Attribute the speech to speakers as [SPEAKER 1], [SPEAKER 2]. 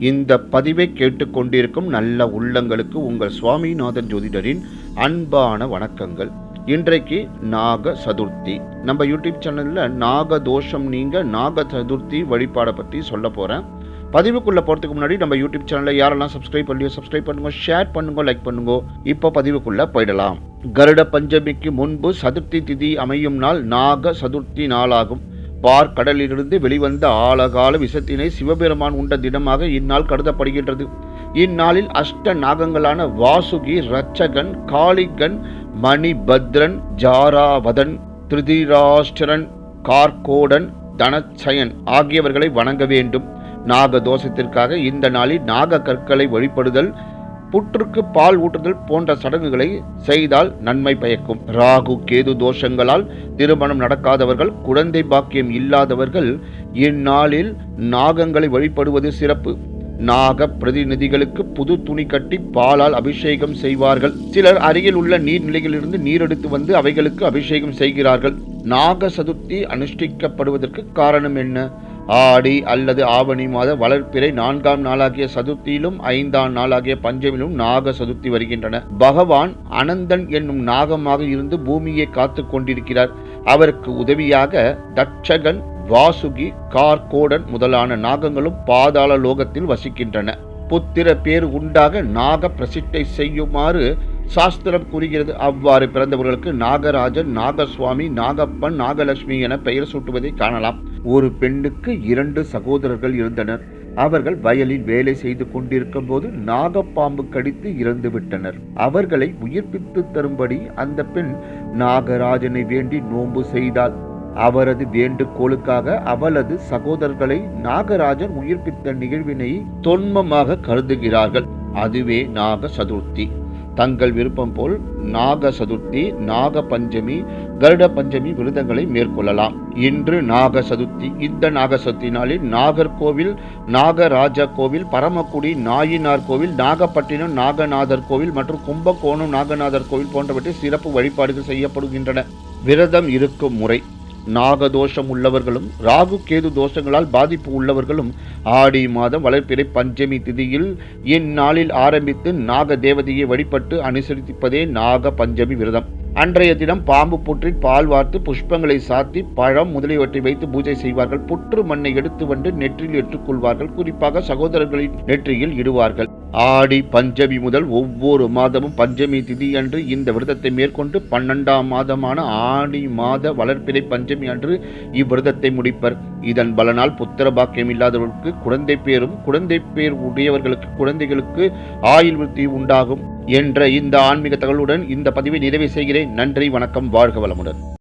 [SPEAKER 1] இந்த பதிவை கேட்டுக்கொண்டிருக்கும் நல்ல உள்ளங்களுக்கு உங்கள் சுவாமிநாதன் ஜோதிடரின் அன்பான வணக்கங்கள். இன்றைக்கு நாக சதுர்த்தி. நம்ம யூடியூப் சேனலில் நாக தோஷம் நீங்க நாக சதுர்த்தி வழிபாடை பற்றி சொல்ல போகிறேன் பதிவுக்குள்ளே போகிறதுக்கு முன்னாடி நம்ம யூடியூப் சேனலில் யாரெல்லாம் சப்ஸ்கிரைப் பண்ணலையோ சப்ஸ்கிரைப் பண்ணுங்க ஷேர் பண்ணுங்க லைக் பண்ணுங்க. இப்போ பதிவுக்குள்ளே போயிடலாம். கருட பஞ்சமிக்கு முன்பு சதுர்த்தி திதி அமையும் நாள் நாக சதுர்த்தி நாளாகும். பார்க்கடலிலிருந்து வெளிவந்த ஆழகால விஷத்தினை சிவபெருமான் உண்ட தினமாக இந்நாள் கருதப்படுகின்றது. இந்நாளில் அஷ்ட நாகங்களான வாசுகி ரட்சகன் காளிகன் மணிபத்ரன் ஜாராவதன் திருதிராஷ்டிரன் கார்கோடன் தனச்சயன் ஆகியவர்களை வணங்க வேண்டும். நாக தோஷத்திற்காக இந்த நாளில் நாக கற்களை வழிபடுதல் புற்றுக்கு பால் ஊட்டுதல் போன்ற சடங்குகளை செய்தால் நன்மை பயக்கும். ராகு கேது தோஷங்களால் திருமணம் நடக்காதவர்கள் குழந்தை பாக்கியம் இல்லாதவர்கள் இந்நாளில் நாகங்களை வழிபடுவது சிறப்பு. நாக பிரதிநிதிகளுக்கு புது துணி கட்டி பாலால் அபிஷேகம் செய்வார்கள். சிலர் அருகில் உள்ள நீர்நிலைகளிலிருந்து நீரெடுத்து வந்து அவைகளுக்கு அபிஷேகம் செய்கிறார்கள். நாக சதுர்த்தி அனுஷ்டிக்கப்படுவதற்கு காரணம் என்ன? ஆடி அல்லது ஆவணி மாத வளர்ப்பிறை நான்காம் நாளாகிய சதுர்த்தியிலும் ஐந்தாம் நாளாகிய பஞ்சமிலும் நாக சதுர்த்தி வருகின்றன. பகவான் அனந்தன் என்னும் நாகமாக இருந்து பூமியை காத்து கொண்டிருக்கிறார். அவருக்கு உதவியாக தட்சகன் வாசுகி கார்கோடன் முதலான நாகங்களும் பாதாள லோகத்தில் வசிக்கின்றன. புத்திர பேர் உண்டாக நாக பிரசிட்டை செய்யுமாறு சாஸ்திரம் கூறுகிறது அவ்வாறு பிறந்தவர்களுக்கு நாகராஜன் நாகசுவாமி நாகப்பன் நாகலட்சுமி என பெயர் சூட்டுவதை காணலாம். ஒரு பெண்ணுக்கு இரண்டு சகோதரர்கள் இருந்தனர். அவர்கள் வயலில் வேலை செய்து கொண்டிருக்கும் போது நாகப்பாம்பு கடித்து இறந்து விட்டனர். அவர்களை உயிர்ப்பித்து தரும்படி அந்த பெண் நாகராஜனை வேண்டி நோன்பு செய்தாள். அவரது வேண்டுகோளுக்காக அவளது சகோதரர்களை நாகராஜன் உயிர்ப்பித்த நிகழ்வினை தொன்மமாக கருதுகிறார்கள். அதுவே நாக சதுர்த்தி தங்கள் விருப்பம் போல் நாக சதுர்த்தி நாக பஞ்சமி கருட பஞ்சமி விரதங்களை மேற்கொள்ளலாம். இன்று நாக சதுர்த்தி இந்த நாக சதுர்த்தி நாளில் நாகர்கோவில் நாகராஜா கோவில் பரமக்குடி நாயினார் கோவில் நாகப்பட்டினம் நாகநாதர் கோவில் மற்றும் கும்பகோணம் நாகநாதர் கோவில் போன்றவற்றில் சிறப்பு வழிபாடுகள் செய்யப்படுகின்றன. விரதம் இருக்கும் முறை. நாகதோஷம் உள்ளவர்களும் ராகு கேது தோஷங்களால் பாதிப்பு உள்ளவர்களும் ஆடி மாதம் வளர்ப்பிறை பஞ்சமி திதியில் இந்நாளில் ஆரம்பித்து நாக தேவதையை வழிபட்டு அனுசரிப்பதே நாக பஞ்சமி விரதம். அன்றைய தினம் பாம்பு புற்றில் பால் வார்த்து புஷ்பங்களை சாத்தி பழம் முதலியவற்றை வைத்து பூஜை செய்வார்கள். புற்று மண்ணை எடுத்து வந்து நெற்றில் ஏற்றுக்கொள்வார்கள். குறிப்பாக சகோதரர்களின் நெற்றியில் இடுவார்கள். ஆடி பஞ்சமி முதல் ஒவ்வொரு மாதமும் பஞ்சமி திதி அன்று இந்த விரதத்தை மேற்கொண்டு பன்னெண்டாம் மாதமான ஆடி மாத வளர்ப்பிறை பஞ்சமி அன்று இவ்விரதத்தை முடிப்பர். இதன் பலனால் புத்திர பாக்கியம் இல்லாதவர்களுக்கு குழந்தை பேரும் குழந்தை பேர் உடையவர்களுக்கு குழந்தைகளுக்கு ஆயுள் விருத்தி உண்டாகும் என்ற இந்த ஆன்மீக தகவலுடன் இந்த பதிவை நிறைவு செய்கிறேன். நன்றி வணக்கம் வாழ்க வளமுடன்.